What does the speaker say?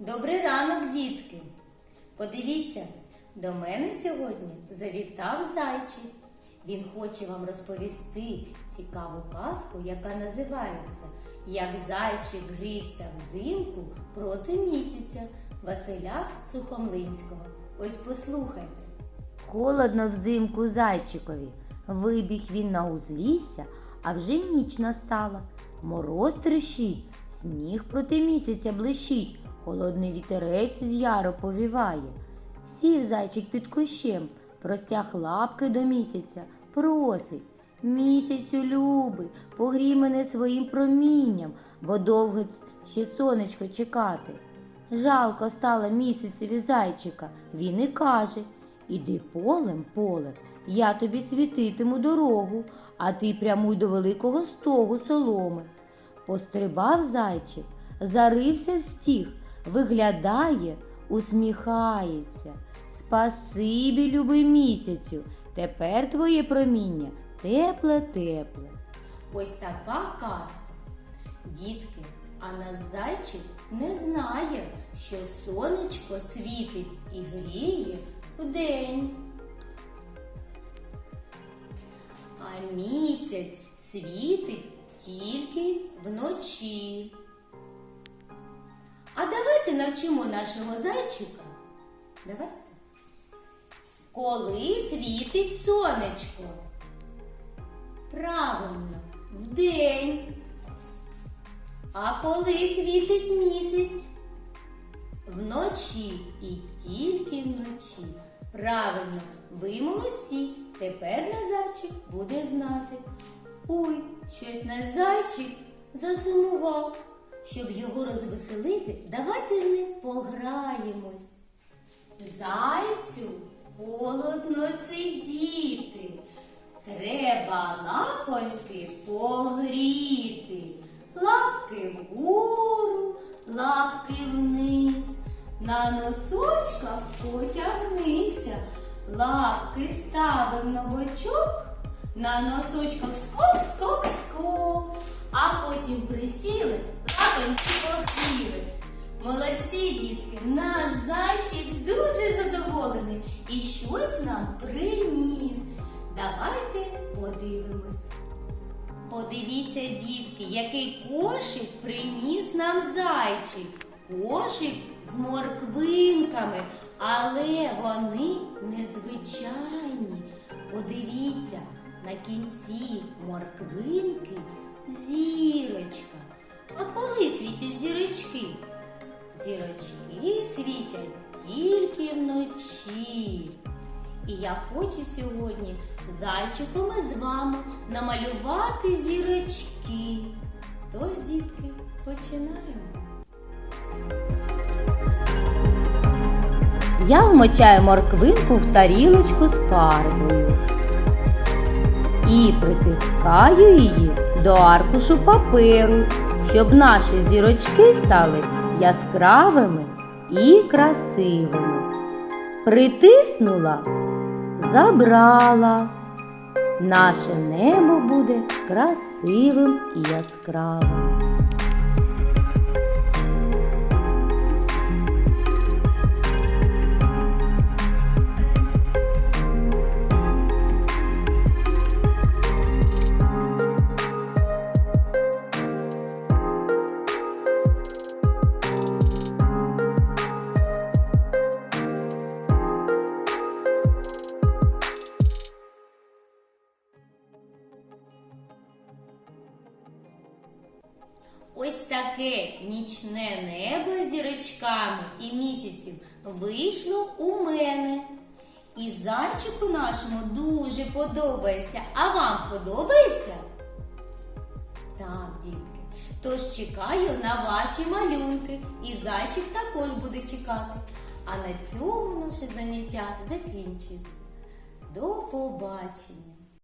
Добрий ранок, дітки! Подивіться, до мене сьогодні завітав зайчик. Він хоче вам розповісти цікаву казку, яка називається Як зайчик грівся взимку проти місяця Василя Сухомлинського. Ось послухайте. Холодно взимку зайчикові. Вибіг він на узлісся, а вже ніч настала. Мороз трещить, сніг проти місяця блищить, холодний вітерець з яру повіває. Сів зайчик під кущем, простяг лапки до місяця, просить. Місяцю любий, погрій мене своїм промінням, бо довго ще сонечко чекати. Жалко стало місяцеві зайчика, він і каже Іди полем, полем, я тобі світитиму дорогу, а ти прямуй до великого стогу соломи. Пострибав зайчик, зарився в стіг, виглядає, усміхається. Спасибі, любий місяцю, тепер твоє проміння тепле, тепле. Ось така казка. Дітки, а наш зайчик не знає, що сонечко світить і гріє вдень. А місяць світить тільки вночі. Давайте навчимо нашого зайчика. Давайте. Коли світить сонечко? Правильно, вдень. А коли світить місяць? Вночі і тільки вночі. Правильно, ви молодці. Тепер наш зайчик буде знати. Ой, щось наш зайчик засумував. Щоб його розвеселити, давайте з ним пограємось. Зайцю холодно сидіти. Треба лапоньки погріти. Лапки вгору, лапки вниз. На носочках потягнися. Лапки ставим на бочок. На носочках скок, скок, скок. А потім присіли, лапоньки погріли. Молодці, дітки, наш зайчик дуже задоволений і щось нам приніс. Давайте подивимось. Подивіться, дітки, який кошик приніс нам зайчик. Кошик з морквинками, але вони незвичайні. Подивіться, на кінці морквинки зірочка. А коли світять зірочки? Зірочки світять тільки вночі. І я хочу сьогодні зайчиком із вами намалювати зірочки. Тож, дітки, починаємо. Я вмочаю морквинку в тарілочку з фарбою і притискаю її до аркушу паперу, щоб наші зірочки стали яскравими і красивими. Притиснула, забрала. Наше небо буде красивим і яскравим. Ось таке нічне небо зірочками і місяцем вийшло у мене. І зайчику нашому дуже подобається. А вам подобається? Так, дітки. Тож чекаю на ваші малюнки. І зайчик також буде чекати. А на цьому наше заняття закінчується. До побачення!